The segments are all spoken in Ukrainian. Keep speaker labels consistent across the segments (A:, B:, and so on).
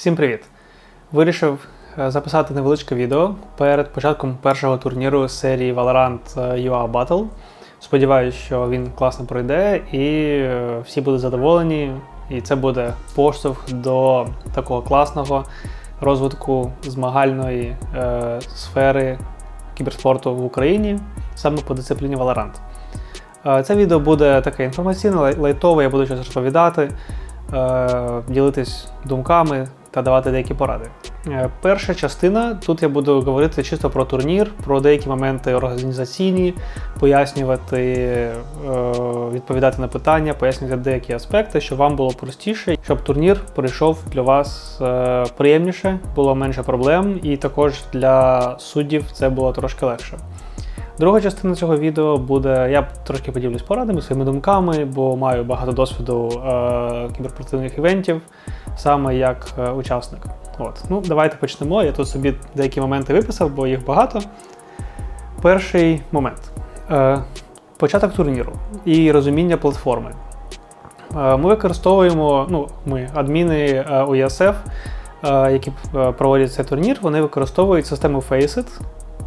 A: Всім привіт! Вирішив е, записати невеличке відео перед початком першого турніру серії Valorant е, UA Battle. Сподіваюсь, що він класно пройде і е, всі будуть задоволені. І це буде поштовх до такого класного розвитку змагальної е, сфери кіберспорту в Україні саме по дисципліні Valorant. Це відео буде таке інформаційне, лайтове, я буду щось розповідати, ділитись думками та давати деякі поради. Е, Перша частина тут я буду говорити чисто про турнір, про деякі моменти організаційні, пояснювати, е, відповідати на питання, пояснювати деякі аспекти, щоб вам було простіше, щоб турнір пройшов для вас е, приємніше, було менше проблем, і також для суддів це було трошки легше. Друга частина цього відео буде. Я трошки поділюсь порадами, своїми думками, бо маю багато досвіду е, кіберспортивних івентів, саме як е, учасник. От. Ну, давайте почнемо. Я тут собі деякі моменти виписав, бо їх багато. Перший момент. Е, початок турніру і розуміння платформи. Е, Ми використовуємо, ну, ми, адміни е, УЄСФ, е, які е, проводять цей турнір, вони використовують систему Faceit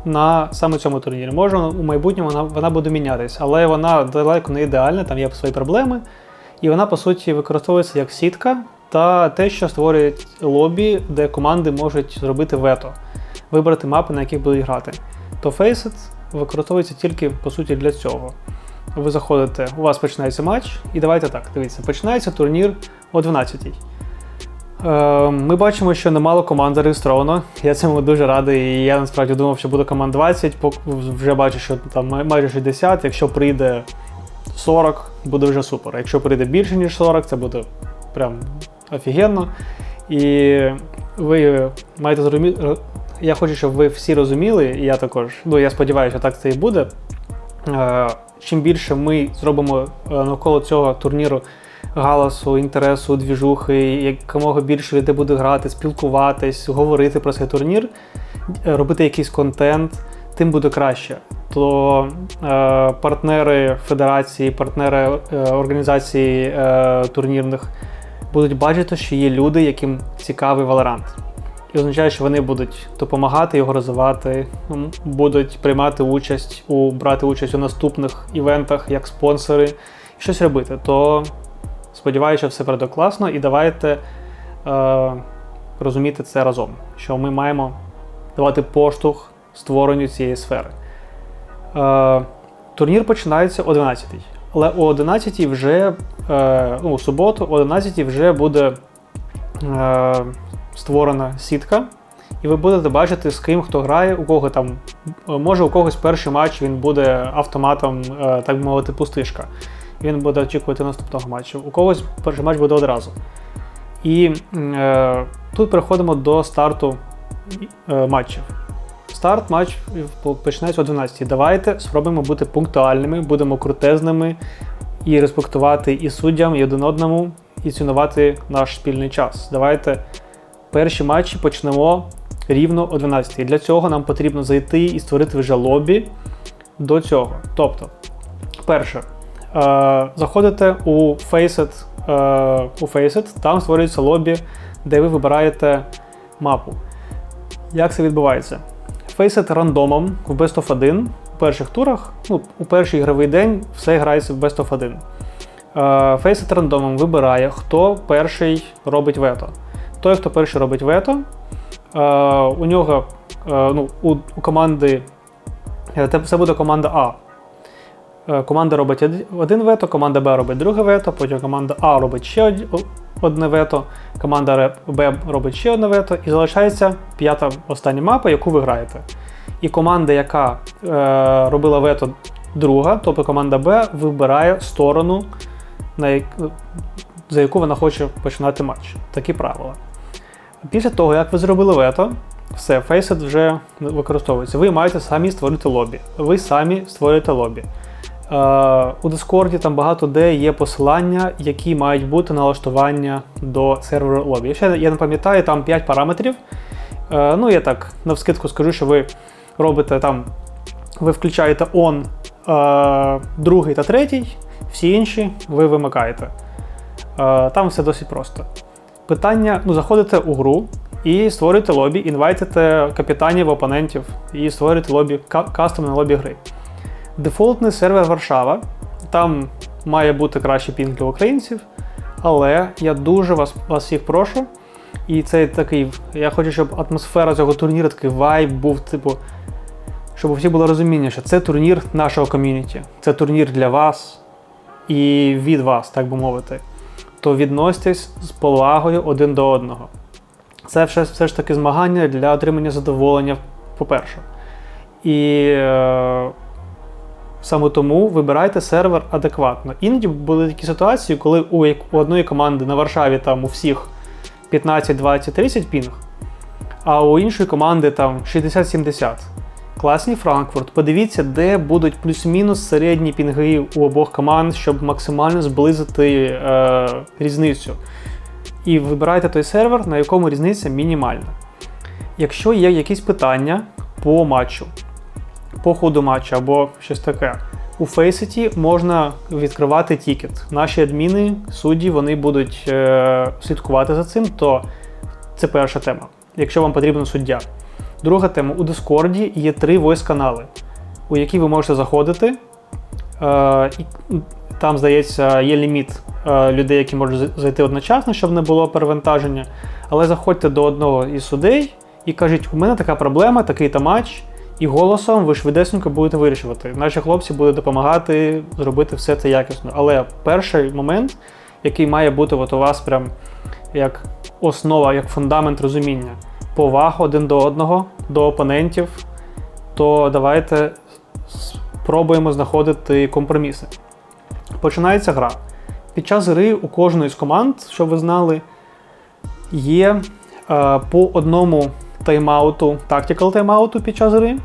A: на саме цьому турнірі. Може, у майбутньому вона, вона буде мінятися, але вона далеко не ідеальна, там є свої проблеми. І вона, по суті, використовується як сітка та те, що створює лобі, де команди можуть зробити вето, вибрати мапи, на яких будуть грати. То Faceit використовується тільки по суті для цього. Ви заходите, у вас починається матч, і давайте так, дивіться, починається турнір о 12-й. Е, Ми бачимо, що немало команд зареєстровано. Я цьому дуже радий. І я насправді думав, що буде команд 20, пок- вже бачу, що там майже 60. Якщо прийде 40, буде вже супер. Якщо прийде більше, ніж 40, це буде прям офігенно. І ви маєте зрозуміти. Я хочу, щоб ви всі розуміли, і я також. Ну, я сподіваюся, що так це і буде. Е, Чим більше ми зробимо е, навколо цього турніру галасу, інтересу, двіжухи, якомога більше людей буде грати, спілкуватись, говорити про цей турнір, е, робити якийсь контент, тим буде краще. То е, партнери федерації, партнери е, організації е, турнірних будуть бачити, що є люди, яким цікавий Valorant. І означає, що вони будуть допомагати його розвивати, будуть приймати участь у брати участь у наступних івентах як спонсори, щось робити. То сподіваюся, що все пройде класно, і давайте е, розуміти це разом, що ми маємо давати поштовх створенню цієї сфери. Е, турнір починається о 12-й. Але о 11-й вже, е, ну, у суботу, о 11-й вже буде е, створена сітка, і ви будете бачити, з ким хто грає, у кого там, е, може у когось перший матч він буде автоматом, е, так би мовити, пустишка. Він буде очікувати наступного матчу. У когось перший матч буде одразу. І е, тут переходимо до старту е, матчів. Старт матч починається о 12. Давайте спробуємо бути пунктуальними, будемо крутезними і респектувати і суддям, і один одному, і цінувати наш спільний час. Давайте перші матчі почнемо рівно о 12. І для цього нам потрібно зайти і створити вже лобі до цього. Тобто, перше, заходите у Faceit, е, у Faceit, там створюється лобі, де ви вибираєте мапу. Як це відбувається? Faceit рандомом в Best of 1 у перших турах, ну, у перший ігровий день все грається в Best of 1. Е, Faceit рандомом вибирає, хто перший робить вето. Той, хто перший робить вето, е, у нього е, ну, у, команди е, це буде команда А. Е, Команда робить один вето, команда Б робить друге вето, потім команда А робить ще одне вето, команда Б робить ще одне вето, і залишається п'ята остання мапа, яку ви граєте. І команда, яка е, робила вето друга, тобто команда Б, вибирає сторону, на як, за яку вона хоче починати матч. Такі правила. Після того, як ви зробили вето, все, Faceit вже використовується. Ви маєте самі створити лобі. Ви самі створюєте лобі. Е, у Discord там багато де є посилання, які мають бути налаштування до серверу лобі. Якщо я не пам'ятаю, там 5 параметрів. Е, ну, я так навскидку скажу, що ви робите там, ви включаєте on е, другий та третій, всі інші ви вимикаєте. Там все досить просто. Питання: ну, заходите у гру і створюєте лобі, інвайтите капітанів опонентів і створюєте лобі, кастомне лобі гри. Дефолтний сервер Варшава. Там має бути кращий пінг для українців. Але я дуже вас вас всіх прошу. І це такий. Я хочу, щоб атмосфера цього турніру, такий вайб був, типу, щоб у всіх було розуміння, що це турнір нашого ком'юніті. Це турнір для вас і від вас, так би мовити. То відносьтесь з повагою один до одного. Це все, все ж таки змагання для отримання задоволення, по-перше. І е, саме тому вибирайте сервер адекватно. Іноді були такі ситуації, коли у, одної команди на Варшаві там у всіх 15, 20, 30 пінг, а у іншої команди там 60-70. Класний Франкфурт. Подивіться, де будуть плюс-мінус середні пінги у обох команд, щоб максимально зблизити е, різницю. І вибирайте той сервер, на якому різниця мінімальна. Якщо є якісь питання по матчу, по ходу матчу або щось таке, у Faceit можна відкривати тікет. Наші адміни, судді, вони будуть е, слідкувати за цим, то це перша тема, якщо вам потрібен суддя. Друга тема: у Discord є три voice-канали, у які ви можете заходити. Е, і Там, здається, є ліміт е, людей, які можуть зайти одночасно, щоб не було перевантаження. Але заходьте до одного із судей і кажіть, у мене така проблема, такий-то матч. І голосом ви швидесенько будете вирішувати. Наші хлопці будуть допомагати зробити все це якісно. Але перший момент, який має бути от у вас прям як основа, як фундамент розуміння, повага один до одного, до опонентів, то давайте спробуємо знаходити компроміси. Починається гра. Під час гри у кожної з команд, щоб ви знали, є е, по одному тайм-ауту, tactical тайм-ауту під час гри.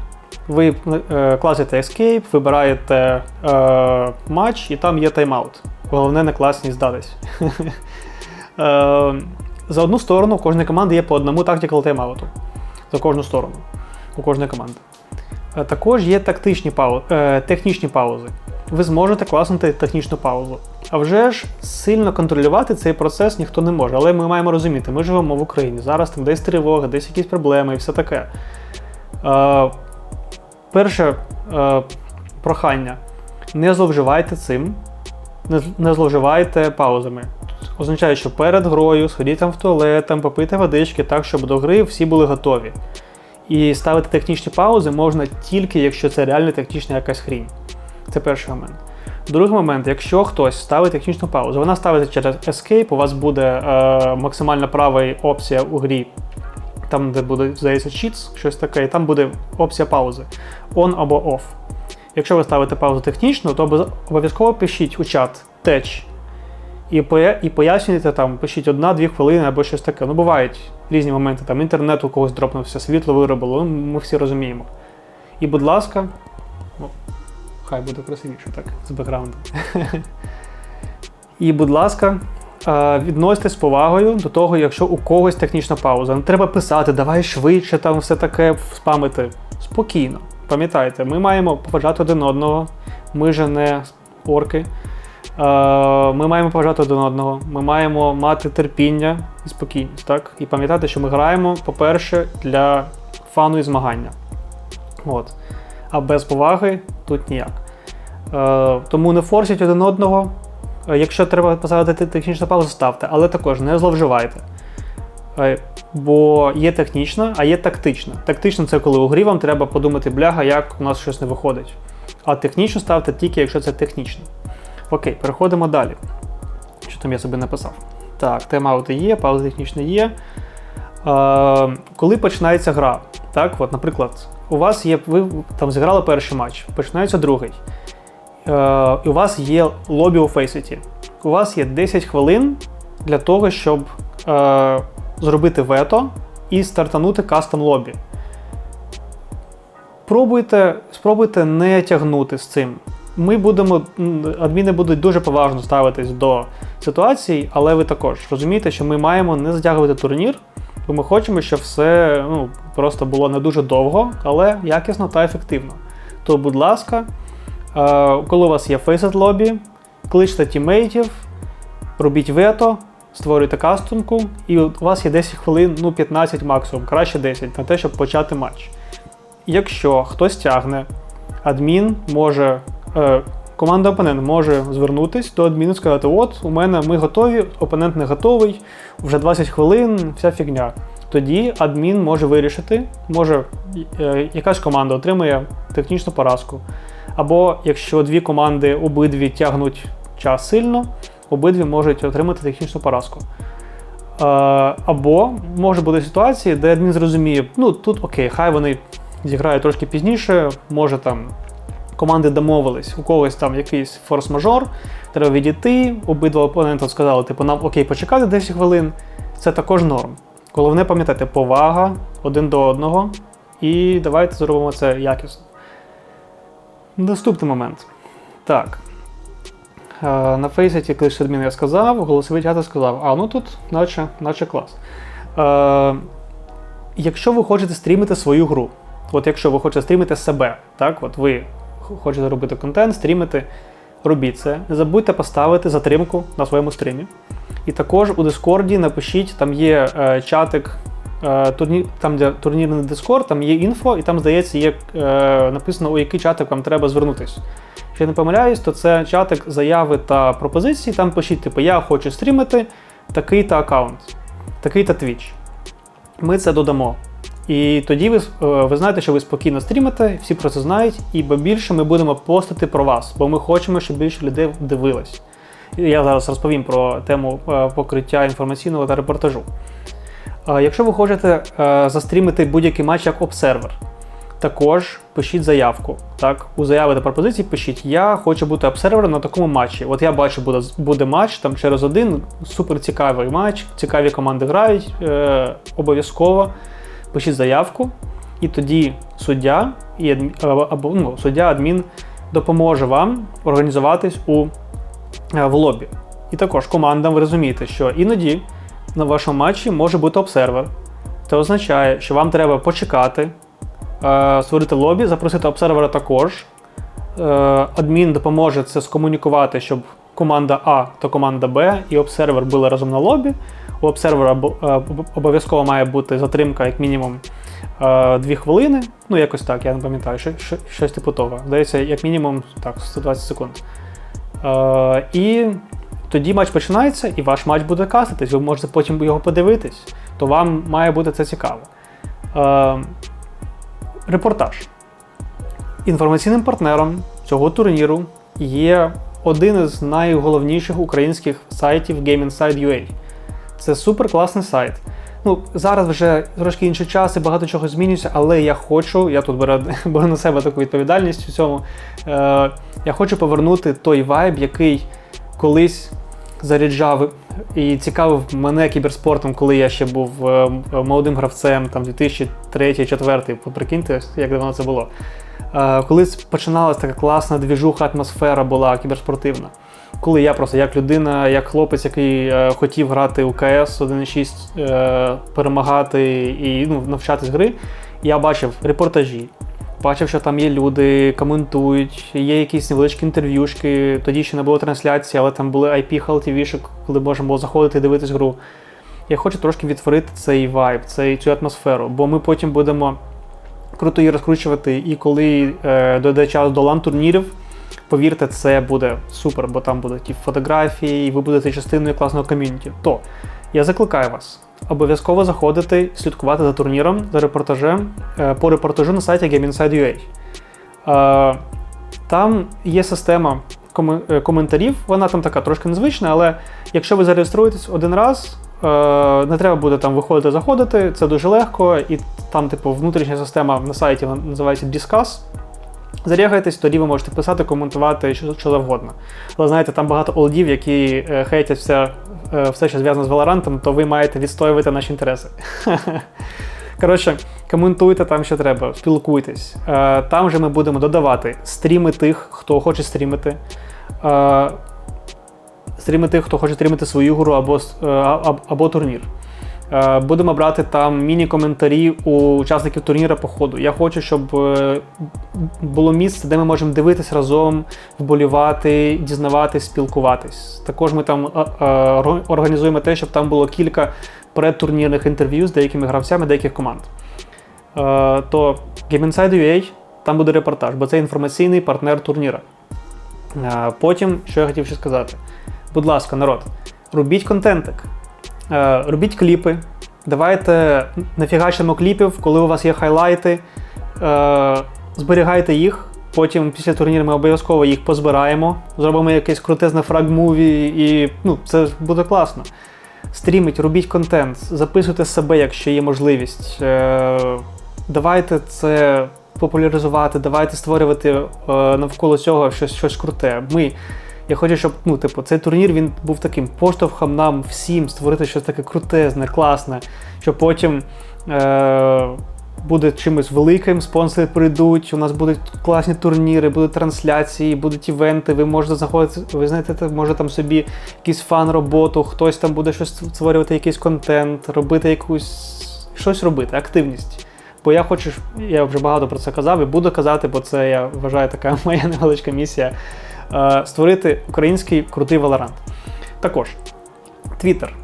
A: Ви е, класите Escape, вибираєте е, матч і там є тайм-аут. Головне не класні здатись. е, за одну сторону у кожної команди є по одному tactical тайм-ауту. За кожну сторону у кожної команди. Е, також є тактичні паузи, технічні паузи. Ви зможете класнути технічну паузу. А вже ж сильно контролювати цей процес ніхто не може. Але ми маємо розуміти, ми живемо в Україні. Зараз там десь тривога, десь якісь проблеми і все таке. Перше е, прохання: не зловживайте цим, не, не зловживайте паузами. Означає, що перед грою сходіть там в туалет, там попийте водички, так, щоб до гри всі були готові. І ставити технічні паузи можна тільки, якщо це реально технічна якась хрінь. Це перший момент. Другий момент, якщо хтось ставить технічну паузу, вона ставиться через Escape, у вас буде е, максимально права опція у грі, там, де буде, здається, cheats, щось таке, і там буде опція паузи on або off. Якщо ви ставите паузу технічну, то обов'язково пишіть у чат теч. І і пояснюйте там, пишіть одна-дві хвилини або щось таке. Ну, бувають різні моменти, там інтернет у когось дропнувся, світло виробило, ну, ми всі розуміємо. І, будь ласка, ну, хай буде красивіше, так, з бекграундом. І, будь ласка, відноситесь з повагою до того, якщо у когось технічна пауза. Не треба писати, давай швидше, там все таке спамити. Спокійно. Пам'ятайте, ми маємо поважати один одного, ми же не орки. Ми маємо поважати один одного, ми маємо мати терпіння і спокійність. так? І пам'ятати, що ми граємо, по-перше, для фану і змагання. От. А без поваги тут ніяк. Е, тому не форсіть один одного. Е, якщо треба поставити технічну паузу, ставте, але також не зловживайте. Е, бо є технічна, а є тактична. Тактична це коли у грі вам треба подумати, бляга, як у нас щось не виходить. А технічну ставте тільки, якщо це технічно. Окей, переходимо далі. Що там я собі написав? Так, тайм-аути є, пауза технічна є. Е, Коли починається гра, так, от, наприклад, у вас є, ви там зіграли перший матч, починається другий. Е, і у вас є лобі у Faceit. У вас є 10 хвилин для того, щоб е, зробити вето і стартанути кастом лобі. Пробуйте, Спробуйте не тягнути з цим. Ми будемо, адміни будуть дуже поважно ставитись до ситуації, але ви також розумієте, що ми маємо не затягувати турнір, бо ми хочемо, щоб все ну, просто було не дуже довго, але якісно та ефективно. То, будь ласка. Коли у вас є Facet Lobby, кличте тімейтів, робіть вето, створюєте кастомку, і у вас є 10 хвилин, ну 15 максимум, краще 10, на те, щоб почати матч. Якщо хтось тягне, адмін може. Е, Команда опонент може звернутись до адміну і сказати: от, у мене ми готові, опонент не готовий, вже 20 хвилин, вся фігня. Тоді адмін може вирішити, може е, якась команда отримує технічну поразку. Або якщо дві команди обидві тягнуть час сильно, обидві можуть отримати технічну поразку. Е, або може бути ситуації, де адмін зрозуміє, ну тут окей, хай вони зіграють трошки пізніше, може там команди домовились, у когось там якийсь форс-мажор, треба відійти, обидва опонента сказали, типу, нам окей, почекати 10 хвилин, це також норм. Головне пам'ятати повага один до одного, і давайте зробимо це якісно. Наступний момент. Так. Е, На фейсеті клич адмін я сказав, голосовий чат сказав, а ну тут наче наче клас. Е, Якщо ви хочете стрімити свою гру, от якщо ви хочете стрімити себе, так, от ви хочете робити контент, стрімити, робіть це. Не забудьте поставити затримку на своєму стрімі. І також у Дискорді напишіть, там є е, чатик, е, турні, там де турнірний Дискорд, там є інфо, і там, здається, є е, написано, у який чатик вам треба звернутися. Якщо я не помиляюсь, то це чатик заяви та пропозиції. Там пишіть, типу, я хочу стрімити такий-то аккаунт, такий-то твіч. Ми це додамо. І тоді ви е, ви знаєте, що ви спокійно стрімите, всі про це знають, і більше ми будемо постити про вас, бо ми хочемо, щоб більше людей дивилось. Я зараз розповім про тему покриття інформаційного та репортажу. Е, якщо ви хочете застрімити будь-який матч як обсервер, також пишіть заявку. Так, У заяви та пропозиції пишіть, я хочу бути обсервером на такому матчі. От я бачу, буде буде матч там через один, супер цікавий матч, цікаві команди грають. Е, Обов'язково пишіть заявку, і тоді суддя і адмі, або ну, суддя адмін допоможе вам організуватись у е, в лобі. І також командам ви розумієте, що іноді на вашому матчі може бути обсервер. Це означає, що вам треба почекати, е, створити лобі, запросити обсервера також. Е, адмін допоможе це скомунікувати, щоб команда А та команда Б і обсервер були разом на лобі. У обсервера е, обов'язково має бути затримка, як мінімум, 2 е, хвилини. Ну, якось так, я не пам'ятаю, щось типу того. Здається, як мінімум так, 120 секунд. І тоді матч починається, і ваш матч буде каститись, ви можете потім його подивитись, то вам має бути це цікаво. Репортаж. Інформаційним партнером цього турніру є один із найголовніших українських сайтів GameInside.ua. Це супер класний сайт. Ну, Зараз вже трошки інший час і багато чого змінюється, але я хочу, я тут беру, беру на себе таку відповідальність у цьому. Е, Я хочу повернути той вайб, який колись заряджав і цікавив мене кіберспортом, коли я ще був е, молодим гравцем, там 2003-2004, прикиньте, як давно це було. Е, Колись починалася така класна двіжуха, атмосфера була кіберспортивна коли я просто як людина, як хлопець, який е, хотів грати у КС 1.6, е, перемагати і ну, навчатись гри, я бачив репортажі. Бачив, що там є люди, коментують, є якісь невеличкі інтерв'юшки. Тоді ще не було трансляції, але там були IP HLTV, коли можна було заходити і дивитись гру. Я хочу трошки відтворити цей вайб, цю атмосферу, бо ми потім будемо круто її розкручувати. І коли е, дойде час до лан-турнірів, Повірте, це буде супер, бо там будуть і фотографії, і ви будете частиною класного ком'юніті. То я закликаю вас обов'язково заходити, слідкувати за турніром, за репортажем е, по репортажу на сайті GameInside.ua. Е, там є система е, коментарів, вона там така трошки незвична, але якщо ви зареєструєтесь один раз, не треба буде там виходити, заходити, це дуже легко, і там, типу, внутрішня система на сайті називається Discuss. Зарягайтесь, тоді ви можете писати, коментувати що що завгодно. Але знаєте, там багато олдів, які хейтять все, все, що зв'язано з Valorant, то ви маєте відстоювати наші інтереси. Коротше, коментуйте там, що треба, спілкуйтесь. Е, там же ми будемо додавати стріми тих, хто хоче стрімити. Стріми тих, хто хоче стрімити свою гру або, або турнір. Е, Будемо брати там міні-коментарі у учасників турніра по ходу. Я хочу, щоб е, було місце, де ми можемо дивитись разом, вболівати, дізнаватись, спілкуватись. Також ми там е, організуємо те, щоб там було кілька предтурнірних інтерв'ю з деякими гравцями деяких команд. То Game Inside UA, там буде репортаж, бо це інформаційний партнер турніра. Потім, що я хотів ще сказати. Будь ласка, народ, робіть контентик, робіть кліпи, давайте нафігачимо кліпів, коли у вас є хайлайти, е, зберігайте їх. Потім після турніру ми обов'язково їх позбираємо, зробимо якесь крутезне фраг-муві, і ну, це буде класно. Стріміть, робіть контент, записуйте себе, якщо є можливість. Е, давайте це популяризувати, давайте створювати е, навколо цього щось, щось круте. Ми, я хочу, щоб ну, типу, цей турнір він був таким поштовхом нам всім створити щось таке крутезне, класне, щоб потім е, буде чимось великим, спонсори прийдуть, у нас будуть класні турніри, будуть трансляції, будуть івенти, ви можете знаходити, ви знаєте, може там собі якийсь фан-роботу, хтось там буде щось створювати, якийсь контент, робити якусь щось робити, активність. Бо я хочу, я вже багато про це казав і буду казати, бо це я вважаю така моя невеличка місія. Е, Створити український крутий Valorant. Також Твіттер.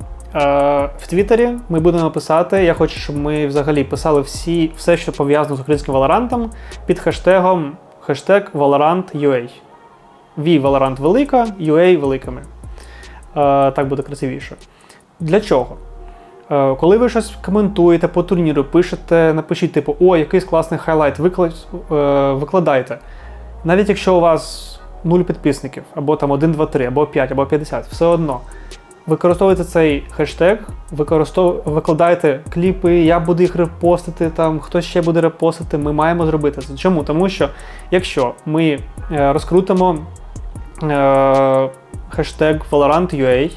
A: В Твіттері ми будемо писати. Я хочу, щоб ми взагалі писали всі, все, що пов'язано з українським Valorant, під хештегом хештег Valorant.ua. V Valorant велика, UA великими. Е, Так буде красивіше. Для чого? Е, Коли ви щось коментуєте по турніру, пишете, напишіть, типу, о, якийсь класний хайлайт, викла- викладайте. Навіть якщо у вас 0 підписників, або там 1, 2, 3, або 5, або 50, все одно. Використовуйте цей хештег, використов... викладайте кліпи, я буду їх репостити, там хтось ще буде репостити. Ми маємо зробити це. Чому? Тому що якщо ми е, розкрутимо е, хештег Valorant.ua,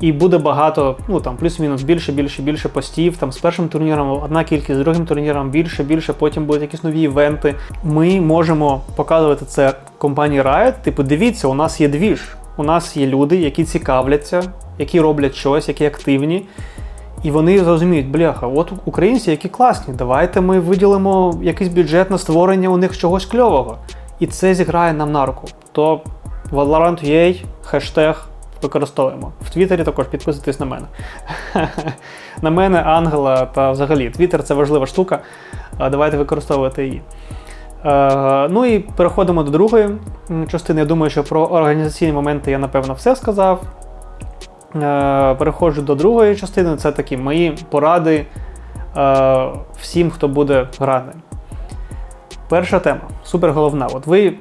A: і буде багато, ну там плюс-мінус більше, більше, більше постів. Там з першим турніром одна кількість, з другим турніром більше, більше, потім будуть якісь нові івенти. Ми можемо показувати це компанії Riot. Типу, дивіться, у нас є двіж, у нас є люди, які цікавляться, які роблять щось, які активні. І вони зрозуміють, бляха, от українці, які класні, давайте ми виділимо якийсь бюджет на створення у них чогось кльового. І це зіграє нам на руку. То Valorant.ua, хештег використовуємо. В Твіттері також підписуйтесь на мене. на мене, Ангела та взагалі. Твіттер це важлива штука. Давайте використовувати її. Ну і переходимо до другої частини. Я думаю, що про організаційні моменти я напевно все сказав. Переходжу до другої частини. Це такі мої поради всім, хто буде грати. Перша тема, супер головна. От ви,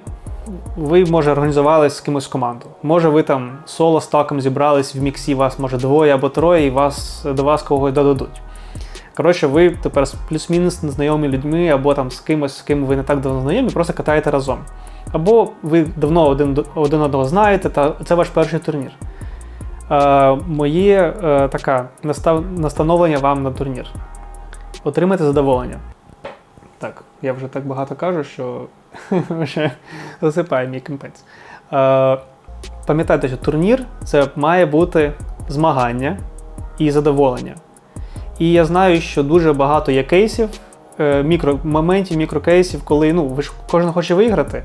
A: ви може, організувались з кимось команду. Може, ви там соло стаком зібрались в міксі, вас може двоє або троє, і вас, до вас когось додадуть. Коротше, ви тепер з плюс-мінус незнайомі людьми, або там з кимось, з ким ви не так давно знайомі, просто катаєте разом. Або ви давно один, один одного знаєте, та це ваш перший турнір. Е, моє е, така настав, настановлення вам на турнір. Отримайте задоволення. Так, я вже так багато кажу, що вже засипає мій кимпець. Е, пам'ятайте, що турнір це має бути змагання і задоволення. І я знаю, що дуже багато є кейсів, е, мікро, моментів, мікрокейсів, коли ну, ви ж кожен хоче виграти.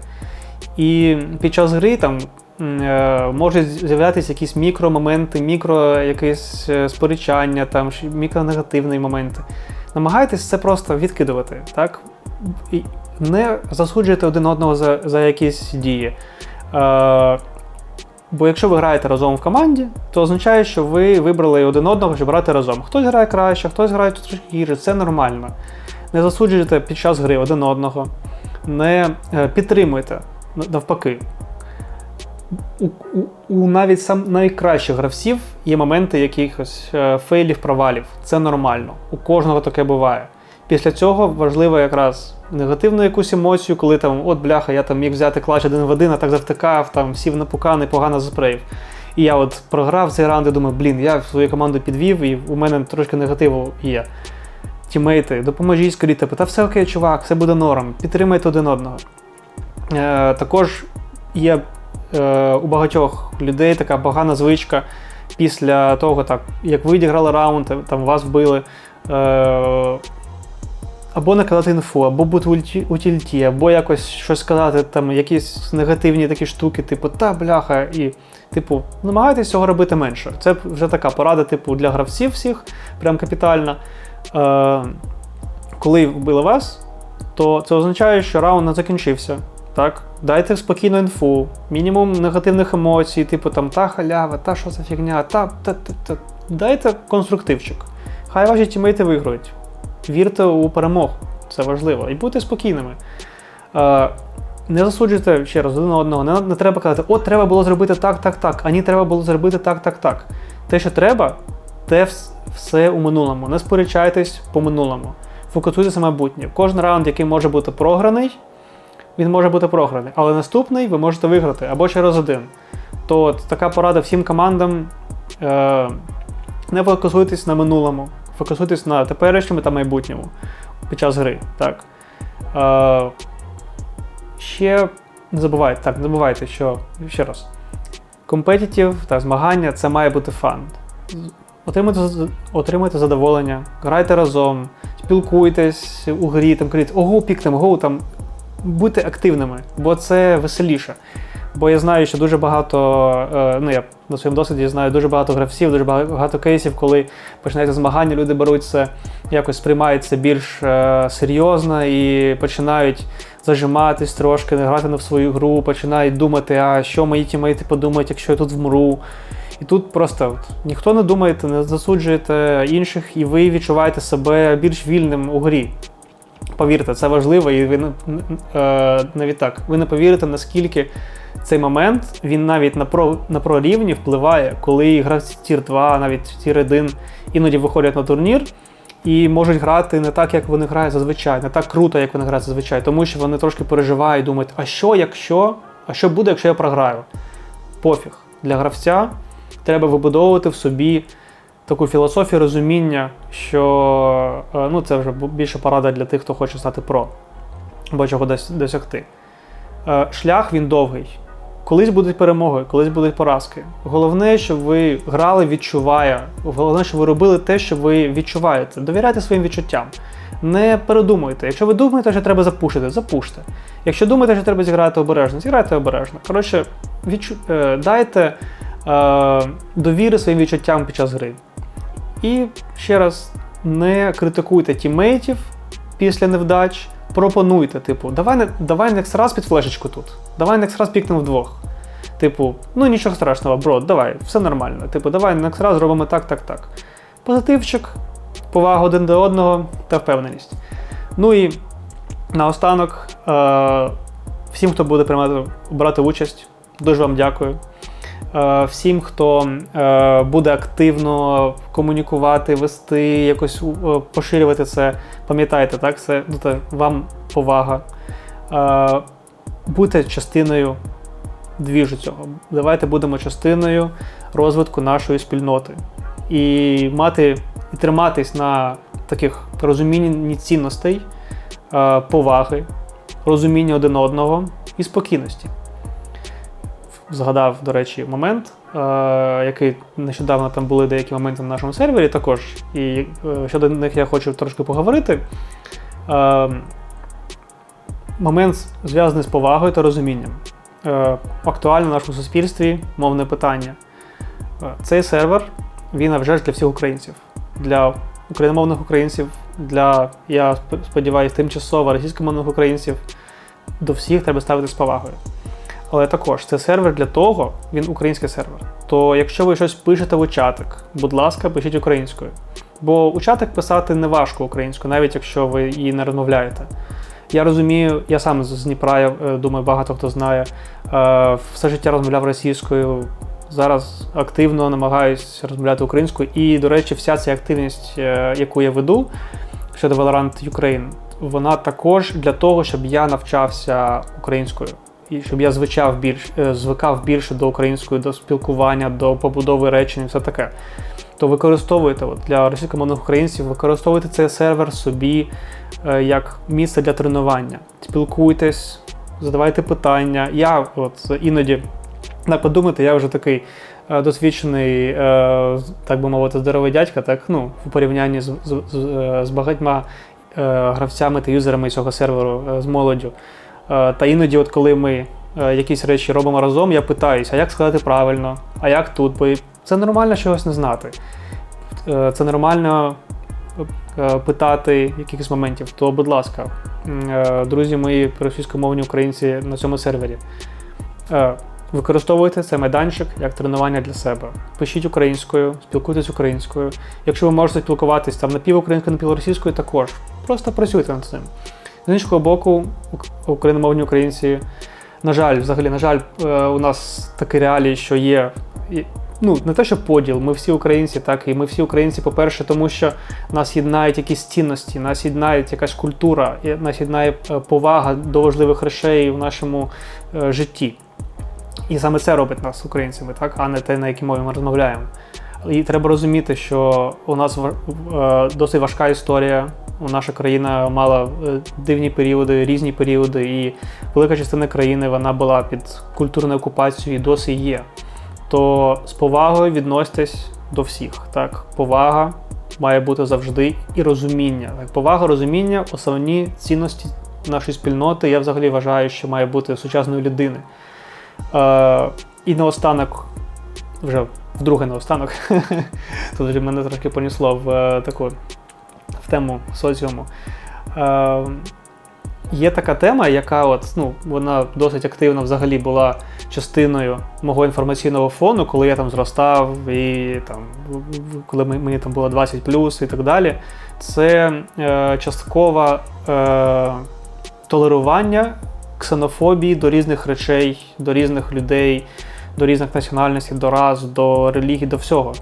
A: І під час гри там е, можуть з'являтися якісь мікромоменти, мікро якесь е, сперечання, там, мікронегативні моменти. Намагайтесь це просто відкидувати, так? І не засуджуйте один одного за, за якісь дії. Е, Бо якщо ви граєте разом в команді, то означає, що ви вибрали один одного, щоб грати разом. Хтось грає краще, хтось грає трошки гірше, це нормально. Не засуджуйте під час гри один одного, не е, підтримуйте навпаки. У, у, у навіть сам найкращих гравців є моменти якихось е, фейлів, провалів. Це нормально. У кожного таке буває. Після цього важливо якраз негативну якусь емоцію, коли там, от бляха, я там міг взяти клач один в один, а так завтикав, там сів напуканий, погано заспреїв. І я от програв цей раунд і думаю, блін, я свою команду підвів, і у мене трошки негативу є. Тімейти, допоможіть скоріше, та все окей, чувак, все буде норм, підтримайте один одного. Е, також є у багатьох людей така погана звичка, після того, так, як ви відіграли раунд, там вас вбили. Е, або накладати інфу, або бути у тільті, або якось щось сказати, там якісь негативні такі штуки, типу, та бляха, і, типу, намагайтесь цього робити менше. Це вже така порада, типу, для гравців всіх, прям капітальна. Е, коли вбили вас, то це означає, що раунд не закінчився. Так? Дайте спокійну інфу, мінімум негативних емоцій, типу там та халява, та що за фігня, та, та, та, та. Дайте конструктивчик. Хай ваші тімейти виграють. Вірте у перемогу, це важливо. І будьте спокійними. Е, не засуджуйте ще раз один одного. Не, не треба казати, от треба було зробити так, так, так, а ні, треба було зробити так, так, так. Те, що треба, те все у минулому. Не сперечайтесь по минулому. Фокусуйтеся на майбутнє. Кожен раунд, який може бути програний, він може бути програний. Але наступний ви можете виграти або через один. То от така порада всім командам. Е, не фокусуйтесь на минулому, фокусуйтесь на теперішньому та майбутньому під час гри. Так. Е, ще не забувайте, так, не забувайте, що ще раз. Компетітів та змагання це має бути фан. Отримайте, з- отримайте задоволення, грайте разом, спілкуйтесь у грі, там кажіть, ого, пікнем, го, там. Будьте активними, бо це веселіше. Бо я знаю, що дуже багато, е, ну я на своєму досвіді знаю дуже багато гравців, дуже багато кейсів, коли починається змагання, люди беруть це, якось сприймають це більш е, серйозно і починають зажиматись трошки, не грати не в свою гру, починають думати, а що мої тімейти подумають, якщо я тут вмру. І тут просто от, ніхто не думаєте, не засуджуєте інших, і ви відчуваєте себе більш вільним у грі. Повірте, це важливо, і ви е, навіть так, ви не повірите, наскільки цей момент він навіть на про, на про рівні впливає, коли гравці тір 2, навіть тір 1 іноді виходять на турнір і можуть грати не так, як вони грають зазвичай, не так круто, як вони грають зазвичай, тому що вони трошки переживають, думають, а що, якщо, а що буде, якщо я програю? Пофіг. Для гравця треба вибудовувати в собі таку філософію розуміння, що е, ну, це вже більше порада для тих, хто хоче стати про або чого дос- досягти. Е, Шлях він довгий. Колись будуть перемоги, колись будуть поразки. Головне, щоб ви грали, відчуває. Головне, щоб ви робили те, що ви відчуваєте. Довіряйте своїм відчуттям. Не передумуйте. Якщо ви думаєте, що треба запушити, запуште. Якщо думаєте, що треба зіграти обережно, зіграйте обережно. Коротше, відчу... е, дайте е, довіри своїм відчуттям під час гри. І ще раз, не критикуйте тімейтів після невдач. Пропонуйте, типу, давай давай next раз під флешечку тут. Давай next раз пікнемо вдвох. Типу, ну нічого страшного, бро, давай, все нормально. Типу, давай next раз зробимо так, так, так. Позитивчик, повага один до одного та впевненість. Ну і наостанок, е- всім, хто буде приймати брати участь, дуже вам дякую. Е, Всім, хто е, буде активно комунікувати, вести, якось е, поширювати це, пам'ятайте, так, це ну, це вам повага. Будьте частиною двіжу цього. Давайте будемо частиною розвитку нашої спільноти. І мати і триматись на таких розумінні цінностей, поваги, розуміння один одного і спокійності згадав, до речі, момент, е, який нещодавно там були деякі моменти на нашому сервері також, і е, щодо них я хочу трошки поговорити. Е, момент зв'язаний з повагою та розумінням. Е, актуально в нашому суспільстві мовне питання. Е, цей сервер, він вже для всіх українців, для україномовних українців, для, я сподіваюся, тимчасово російськомовних українців. До всіх треба ставити з повагою. Але також це сервер для того, він український сервер. То якщо ви щось пишете в чатик, будь ласка, пишіть українською. Бо у писати не важко українською, навіть якщо ви її не розмовляєте. Я розумію, я сам з Дніпра, е, думаю, багато хто знає. е, Все життя розмовляв російською. Зараз активно намагаюся розмовляти українською. І, до речі, вся ця активність, е, яку я веду щодо Valorant Ukraine, вона також для того, щоб я навчався українською і щоб я звичав більш, е, звикав більше до української, до спілкування, до побудови речень, і все таке. То використовуйте от, для російськомовних українців, використовуйте цей сервер собі е, як місце для тренування. Спілкуйтесь, задавайте питання. Я от іноді, так подумайте, я вже такий е, досвідчений, так би мовити, здоровий дядька, так, ну, у порівнянні з, з, з, з багатьма гравцями та юзерами цього серверу з молоддю. Е, Та іноді, от коли ми е, якісь речі робимо разом, я питаюся, а як сказати правильно, а як тут? Бо це нормально чогось не знати. Е, Це нормально питати якихось моментів. То, будь ласка, друзі мої російськомовні українці на цьому сервері. Використовуйте цей майданчик як тренування для себе. Пишіть українською, спілкуйтесь українською. Якщо ви можете спілкуватись там напівукраїнською, напівросійською, також просто працюйте над цим. З іншого боку, україномовні українці, на жаль, взагалі, на жаль, е, у нас такі реалії, що є. Ну, не те, що поділ, ми всі українці, так, і ми всі українці, по-перше, тому що нас єднають якісь цінності, нас єднає якась культура, нас єднає е, повага до важливих речей в нашому е, житті. І саме це робить нас українцями, так, а не те, на якій мові ми розмовляємо. І треба розуміти, що у нас досить важка історія. Наша країна мала е, дивні періоди, різні періоди, і велика частина країни вона була під культурною окупацією і досі є. То з повагою відноситесь до всіх. Так, повага має бути завжди і розуміння. Так, повага, розуміння основні цінності нашої спільноти. Я взагалі вважаю, що має бути сучасної людини. Е, і наостанок, вже вдруге наостанок, тут мене трошки понесло в е, таку тему соціуму. Е, є така тема, яка от, ну, вона досить активно взагалі була частиною мого інформаційного фону, коли я там зростав, і там, коли мені там було 20 і так далі. Це е, часткове е, толерування ксенофобії до різних речей, до різних людей, до різних національностей, до рас, до релігій, до всього.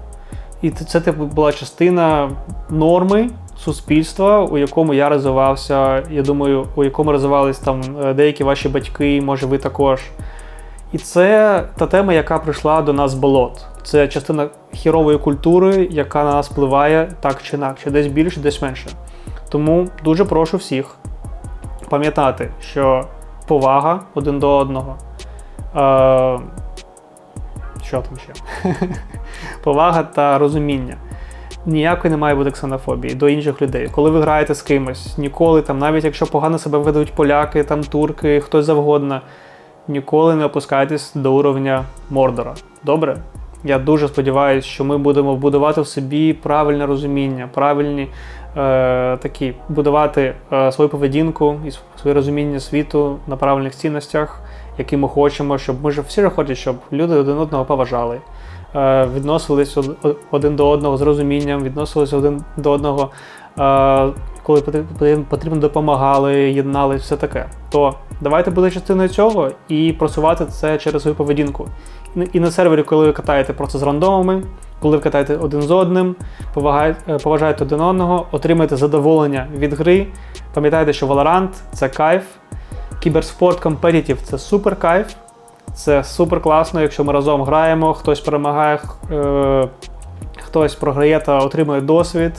A: І це типу, була частина норми суспільства, у якому я розвивався. Я думаю, у якому розвивались там е, деякі ваші батьки, може ви також. І це та тема, яка прийшла до нас болот. Це частина хірової культури, яка на нас впливає так чи інакше, десь більше, десь менше. Тому дуже прошу всіх пам'ятати, що повага один до одного. Е, що там ще? повага та розуміння. Ніякої не має бути ксенофобії до інших людей. Коли ви граєте з кимось, ніколи там, навіть якщо погано себе ведуть поляки, там турки, хтось завгодно, ніколи не опускайтесь до уровня Мордора. Добре? Я дуже сподіваюся, що ми будемо будувати в собі правильне розуміння, правильні е, такі, будувати е, свою поведінку і св- своє розуміння світу на правильних цінностях, які ми хочемо, щоб ми ж всі ж хочуть, щоб люди один одного поважали, відносились один до одного з розумінням, відносились один до одного, е, коли потрібно- допомагали, єднались, все таке. То давайте бути частиною цього і просувати це через свою поведінку. І на- сервері, коли ви катаєте просто з рандомами, коли ви катаєте один з одним, е, поважаєте один одного, отримаєте задоволення від гри. Пам'ятайте, що Valorant це кайф, кіберспорт компетітів це супер кайф. Це супер класно, якщо ми разом граємо, хтось перемагає, е, хтось програє та отримує досвід.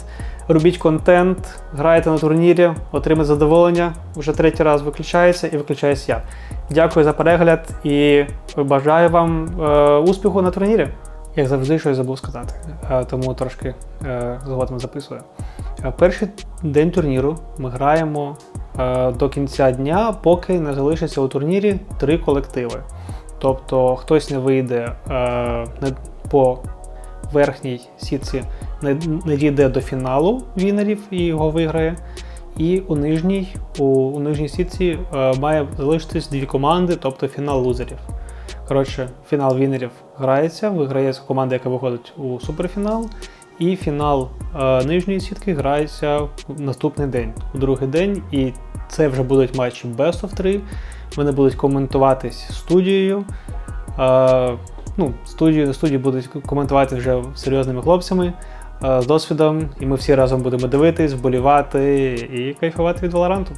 A: Робіть контент, граєте на турнірі, отримуєте задоволення. Вже третій раз виключається і виключаюсь я. Дякую за перегляд і бажаю вам е, успіху на турнірі. Як завжди, щось забув сказати, е, тому трошки е, згодом записую. Е, Перший день турніру ми граємо е, до кінця дня, поки не залишиться у турнірі три колективи. Тобто хтось не вийде е, по верхній сітці, не, не дійде до фіналу вінерів і його виграє. І у нижній, у, у нижній сітці е, має залишитись дві команди, тобто фінал лузерів. Коротше, фінал вінерів грається, виграє команда, яка виходить у суперфінал. І фінал е, нижньої сітки грається в наступний день, у другий день. І це вже будуть матчі Best of 3. Вони будуть коментуватись студією. Е, ну, студію, студію будуть коментувати вже серйозними хлопцями е, з досвідом, і ми всі разом будемо дивитись, вболівати і кайфувати від Валоранту.